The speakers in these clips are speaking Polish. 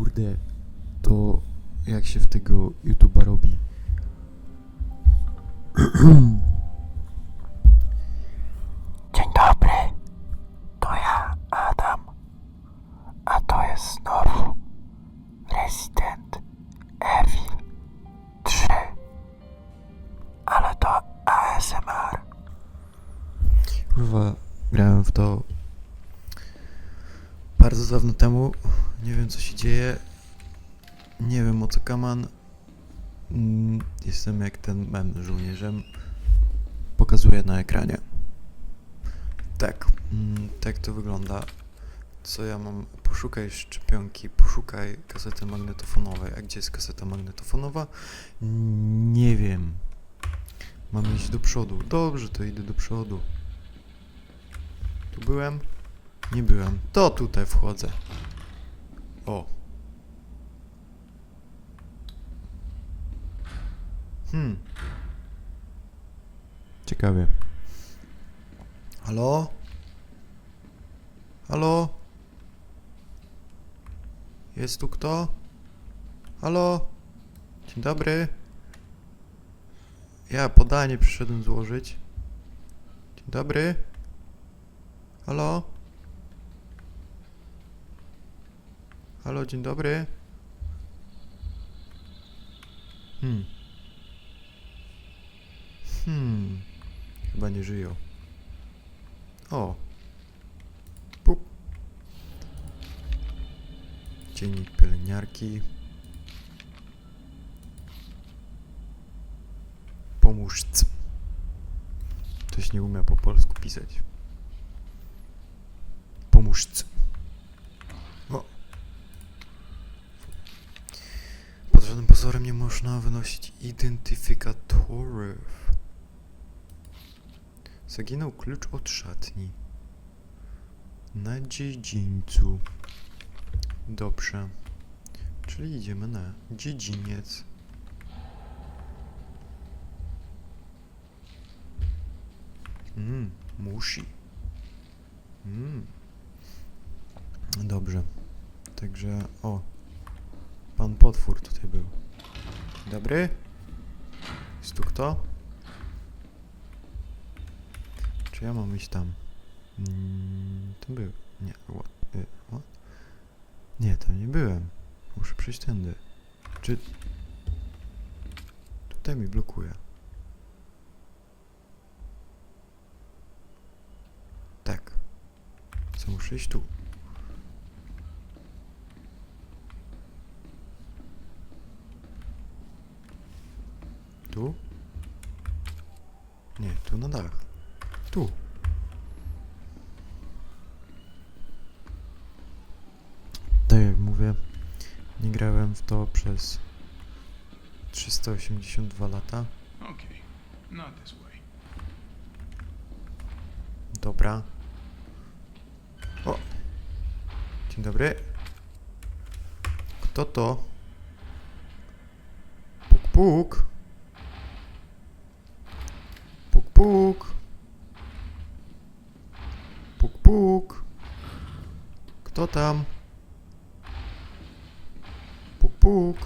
Kurde, to jak się w tego YouTube'a robi? kaman. Mm, Jestem jak ten mem żołnierzem. Pokazuję na ekranie. Tak, mm, tak to wygląda. Co ja mam? Poszukaj szczepionki, poszukaj kasety magnetofonowej. A gdzie jest kaseta magnetofonowa? Nie wiem. Mam iść do przodu. Dobrze, to idę do przodu. Tu byłem? Nie byłem. To tutaj wchodzę. O. Hmm. Ciekawie. Halo? Halo? Jest tu kto? Halo? Dzień dobry. Ja podanie przyszedłem złożyć. Dzień dobry. Halo? Halo, dzień dobry. Hmm. Hmm. Chyba nie żyją. O. Pup. Dziennik pielęgniarki. Pomóżc. Ktoś nie umie po polsku pisać. Pomóżc. O. Pod żadnym pozorem nie można wynosić identyfikatorów. Zaginął klucz od szatni. Na dziedzińcu. Dobrze. Czyli idziemy na dziedziniec. Mmm, musi. Mmm. Dobrze. Także, o. Pan potwór tutaj był. Dobry? Jest tu kto? Czy ja mam iść tam? Mm, to był. Nie, what? y, what? Nie, tam nie byłem. Muszę przejść tędy. Czy... Tutaj mi blokuje. Tak. Co muszę iść tu? Tu? Nie, tu na dach. Tu. Tak jak mówię, nie grałem w to przez 382 lata. Okay, not this way. Dobra. O! Dzień dobry. Kto to? Puk, puk. Puk, puk. Puk, puk. Kto tam? Puk, puk.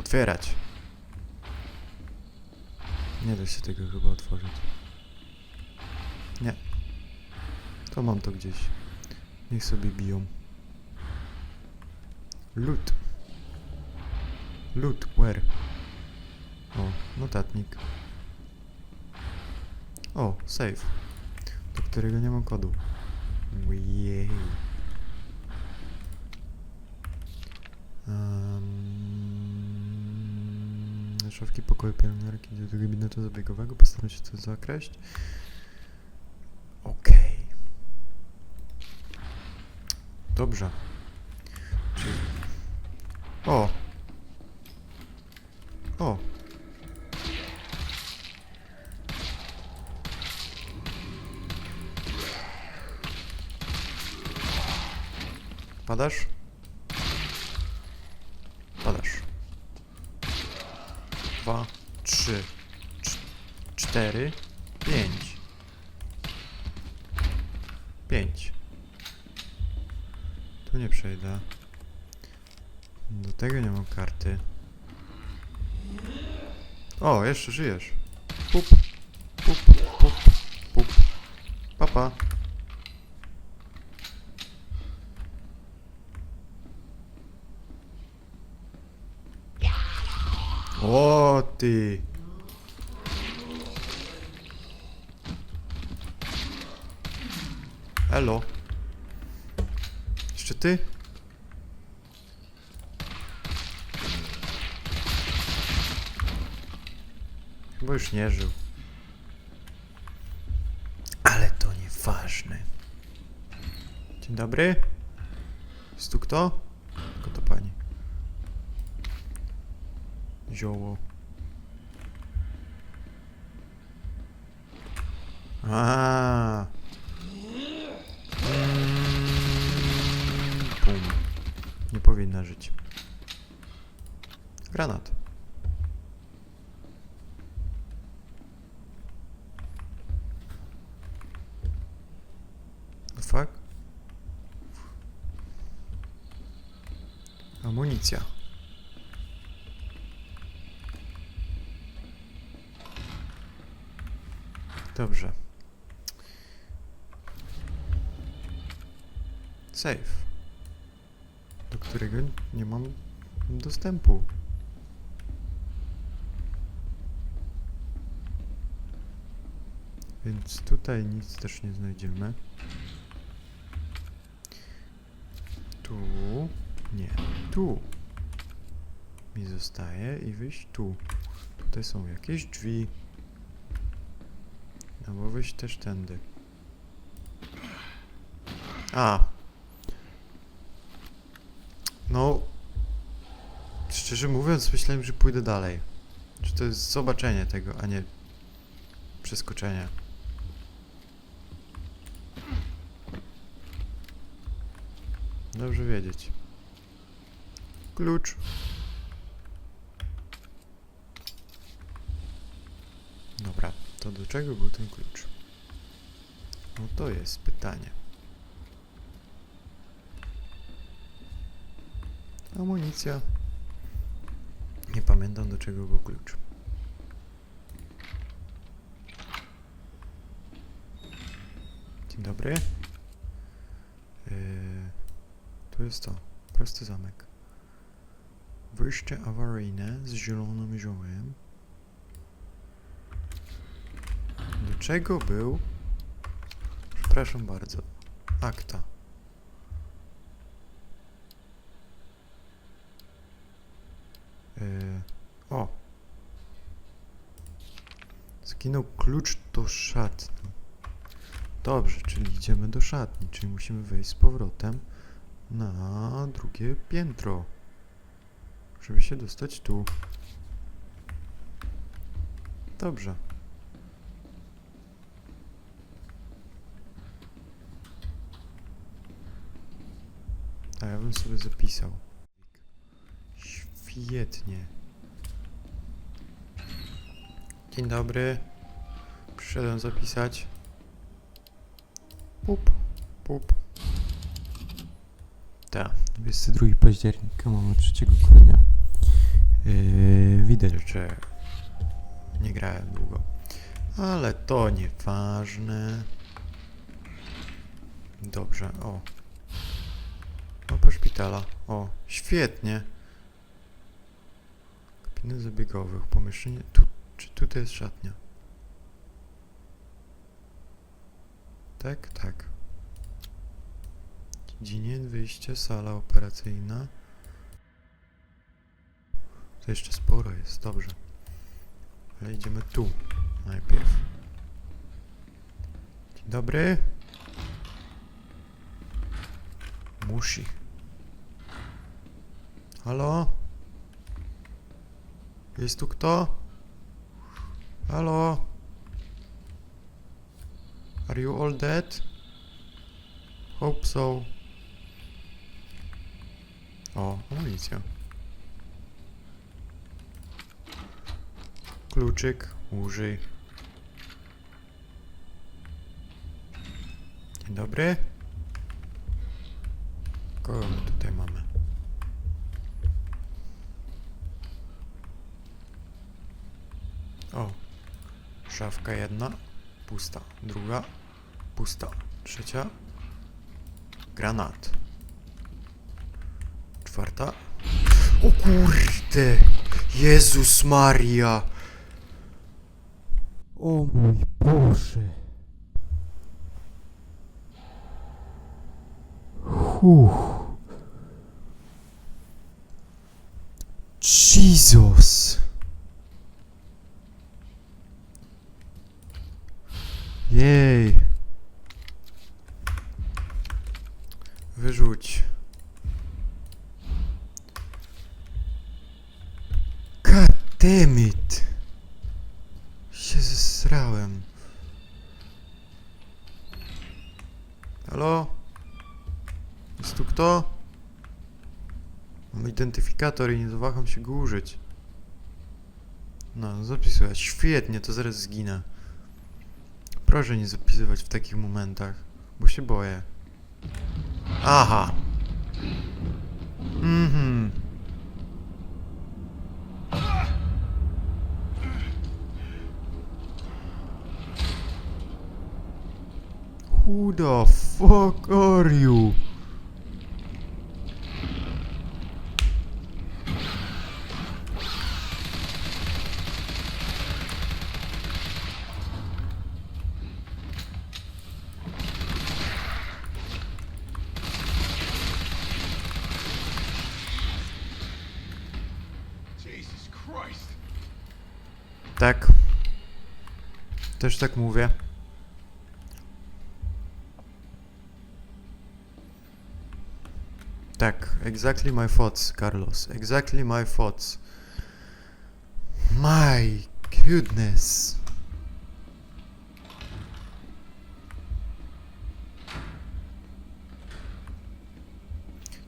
Otwierać. Nie da się tego chyba otworzyć. Nie. To mam to gdzieś. Niech sobie biją. Loot. Loot, where? O, notatnik. O, save. Do którego nie mam kodu. Jej. Um, szafki pokoju pielęgniarki do gabinetu zabiegowego. Postaram się to zakreślić. Okej. Dobrze. Padasz? Padasz. Dwa, trzy, cz- cztery, pięć. 5. Tu nie przejdę. Do tego nie mam karty. O, jeszcze żyjesz. Pup, pup, pup, pup. Papa. O ty. Elo. Jeszcze ty? Chyba już nie żył. Ale to nieważne. Dzień dobry. Jest tu kto? Tylko to pani. Zioło. A. Mm, Pum. Nie powinna żyć. Granat. The fuck? Amunicja. Dobrze. Do którego nie mam dostępu. Więc tutaj nic też nie znajdziemy. Tu. Nie. Tu. Mi zostaje i wyjść tu. Tutaj są jakieś drzwi. Albo wyjść też tędy. A. No. Szczerze mówiąc, myślałem, że pójdę dalej. Że to jest zobaczenie tego, a nie przeskoczenie. Dobrze wiedzieć. Klucz. Dobra, to do czego był ten klucz? No to jest pytanie. Amunicja. Nie pamiętam do czego był klucz. Dzień dobry. Yy, tu jest to. Prosty zamek. Wyjście awaryjne z zielonym ziołem. Do czego był? Przepraszam bardzo. Akta. O! Zginął klucz do szatni. Dobrze, czyli idziemy do szatni, czyli musimy wejść z powrotem na drugie piętro, żeby się dostać tu. Dobrze. A ja bym sobie zapisał. Świetnie. Dzień dobry. Przyszedłem zapisać. Pup, pup. Tak, 22 października mamy 3 grudnia. Yy, widać, że nie grałem długo. Ale to nieważne. Dobrze, o. Mapa szpitala. O, świetnie. Kabinet zabiegowych, pomieszczenie. Tu, czy tutaj jest szatnia? Tak, tak. Dziedziniec, wyjście, sala operacyjna. To jeszcze sporo jest, dobrze. Ale idziemy tu najpierw. Dzień dobry. Musi. Halo? Jest tu kto? Halo? Are you all dead? Hope so. O, amunicja. Kluczyk, użyj. Dzień dobry. Kogo tutaj mamy? O, szafka jedna, pusta. Druga, pusta. Trzecia, granat. Czwarta. O kurde! Jezus Maria! O mój Boże! Uff. Jesus! Jej! Wyrzuć. God damn it! Się zesrałem. Halo? Jest tu kto? Mam identyfikator i nie zawaham się go użyć. No, zapisuję. Świetnie, to zaraz zginę. Proszę nie zapisywać w takich momentach, bo się boję. Aha. Mhm. Who the fuck are you? Też tak mówię. Tak, exactly my thoughts, Carlos. Exactly my thoughts. My goodness.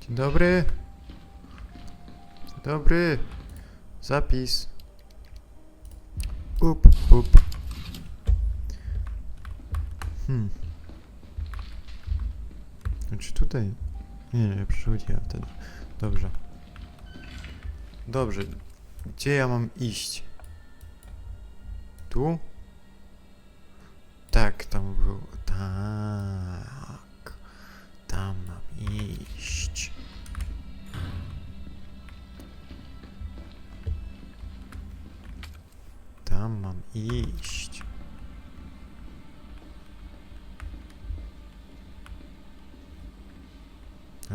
Dzień dobry. Dzień dobry. Zapis. Up, up. Hmm. Czy tutaj... Nie, nie, przerzuciłem wtedy. Dobrze. Dobrze. Gdzie ja mam iść? Tu? Tak, tam był.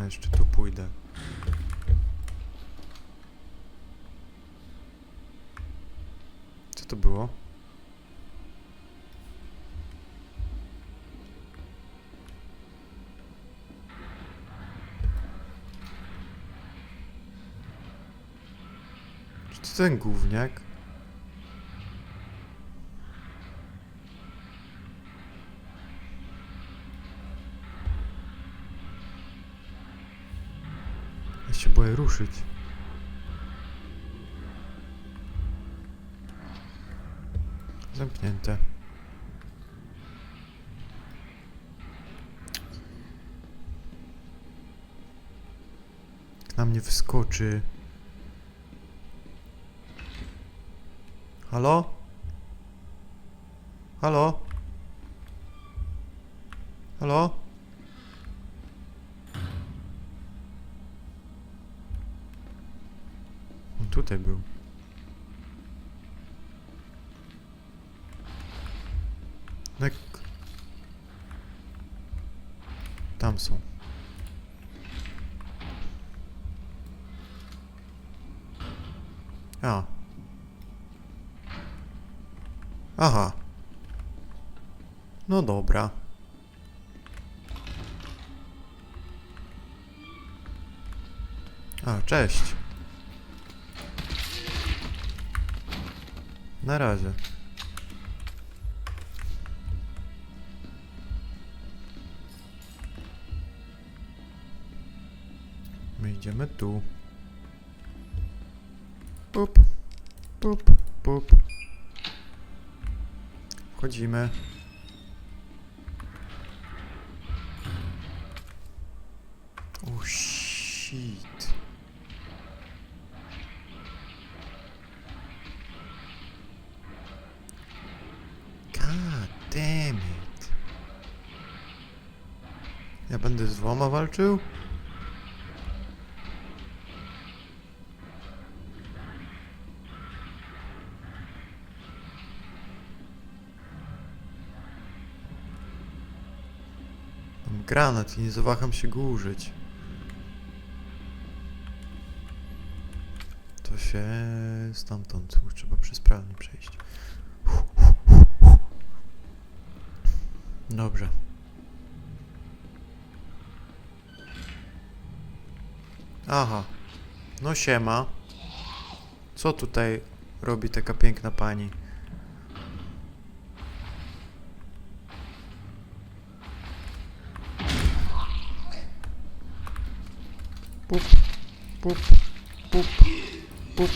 Jeszcze tu pójdę. Co to było? Czy to ten gówniak? Się boję ruszyć. Zamknięte. Na mnie wyskoczy. Halo? Halo? Halo? On tutaj był. Nek. Tam są. A. Aha. No dobra. A, cześć. Na razie. My idziemy tu. Pup, pup, pup. Wchodzimy. Będę z dwoma walczył? Mam granat i nie zawaham się go użyć. To się stamtąd trzeba przez pralnię przejść. Dobrze. Aha. No siema. Co tutaj robi taka piękna pani? Pup, pup, pup, pup.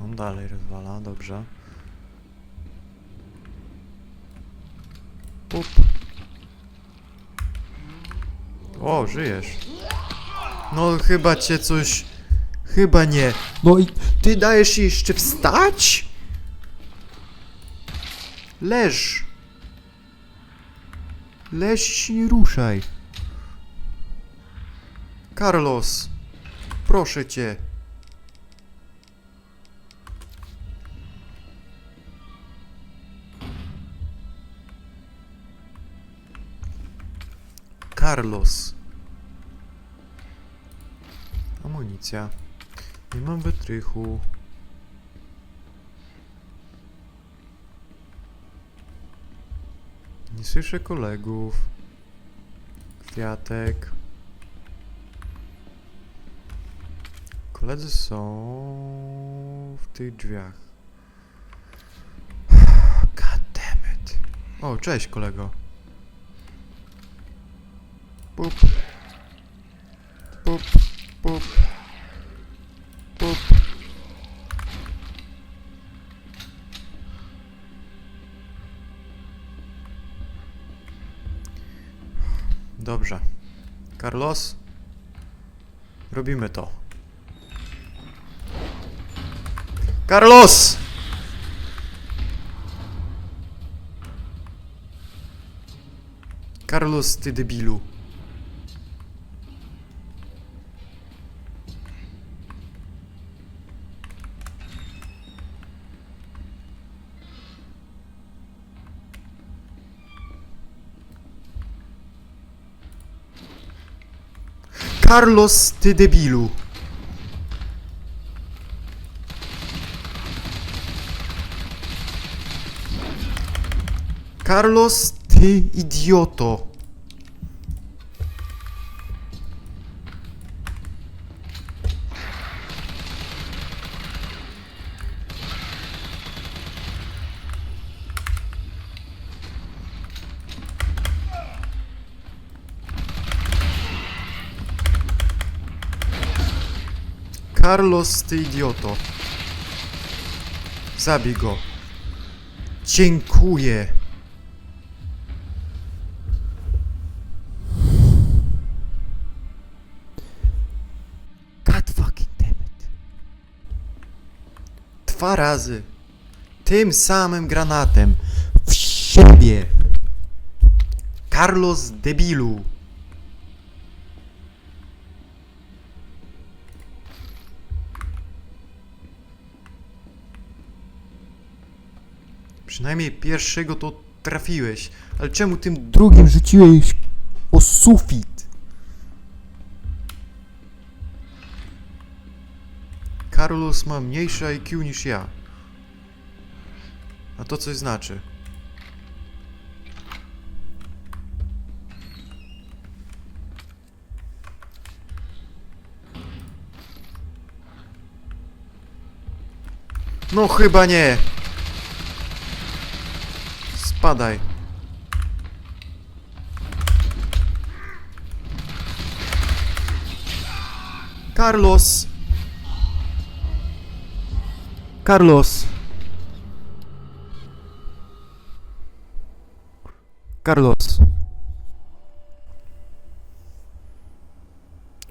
On dalej rozwala, dobrze. Pup. Żyjesz. No chyba cię coś... Chyba nie. No i ty dajesz jej jeszcze wstać? Leż. Leż się nie ruszaj. Carlos. Proszę cię. Carlos. Amunicja. Nie mam wytrychu. Nie słyszę kolegów. Kwiatek. Koledzy są w tych drzwiach. God. O, cześć kolego. Pup, Carlos? Robimy to. Carlos! Carlos, ty debilu. Carlos, ty debilu. Carlos, ty idioto. Carlos, ty idioto. Zabij go. Dziękuję. God fucking damn it. Dwa razy. Tym samym granatem. W siebie. Carlos debilu. Przynajmniej pierwszego to trafiłeś. Ale czemu tym drugim rzuciłeś o sufit? Carlos ma mniejsze IQ niż ja. A to coś znaczy. No chyba nie. Spadaj. Carlos. Carlos. Carlos.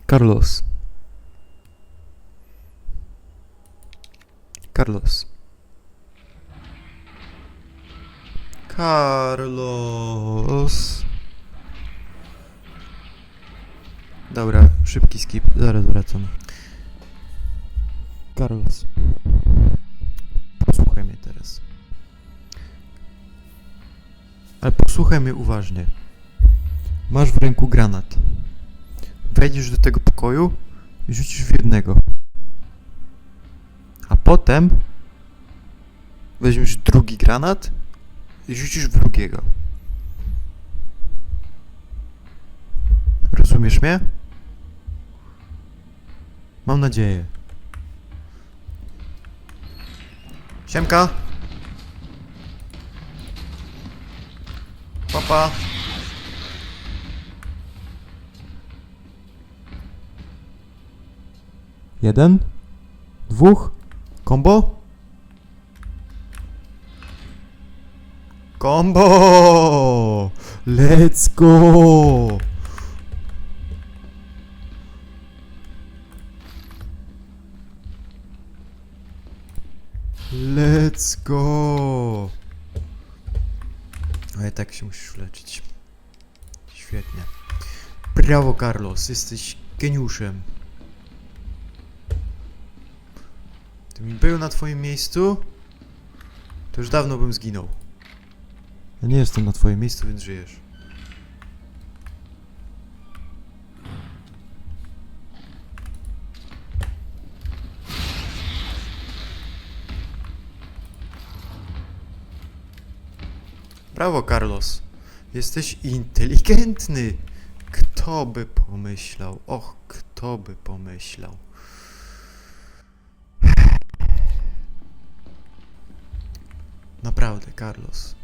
Carlos. Carlos. Carlos. Dobra, szybki skip, zaraz wracam. Carlos. Posłuchaj mnie teraz. Ale posłuchaj mnie uważnie. Masz w ręku granat. Wejdziesz do tego pokoju i rzucisz w jednego. A potem weźmiesz drugi granat i rzucisz w drugiego. Rozumiesz mnie? Mam nadzieję. Siemka. Papa. Jeden. Dwóch. Kombo. Combo! Let's go! Let's go! Ale tak się musisz leczyć. Świetnie. Brawo, Carlos, jesteś geniuszem. Gdybym był na twoim miejscu, to już dawno bym zginął. Ja nie jestem na twoim miejscu, więc żyjesz. Brawo, Carlos. Jesteś inteligentny. Kto by pomyślał? Och, kto by pomyślał? Naprawdę, Carlos.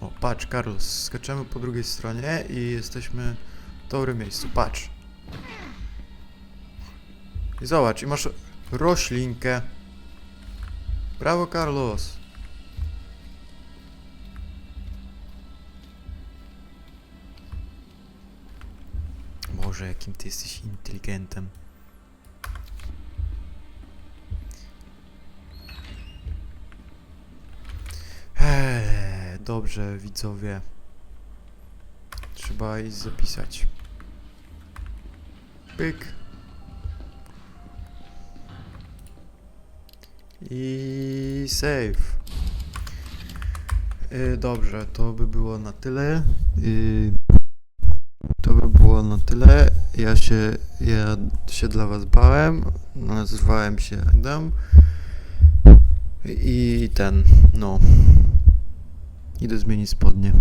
O, patrz, Carlos, skaczemy po drugiej stronie i jesteśmy w dobrym miejscu. Patrz. I zobacz, i masz roślinkę. Brawo, Carlos. Boże, jakim ty jesteś inteligentem. Dobrze, widzowie. Trzeba iść zapisać. Pyk. I save. Yy, dobrze, to by było na tyle. Yy, to by było na tyle. Ja się, ja się dla was bałem. Nazywałem się Adam. I ten, no. Idę zmienić spodnie.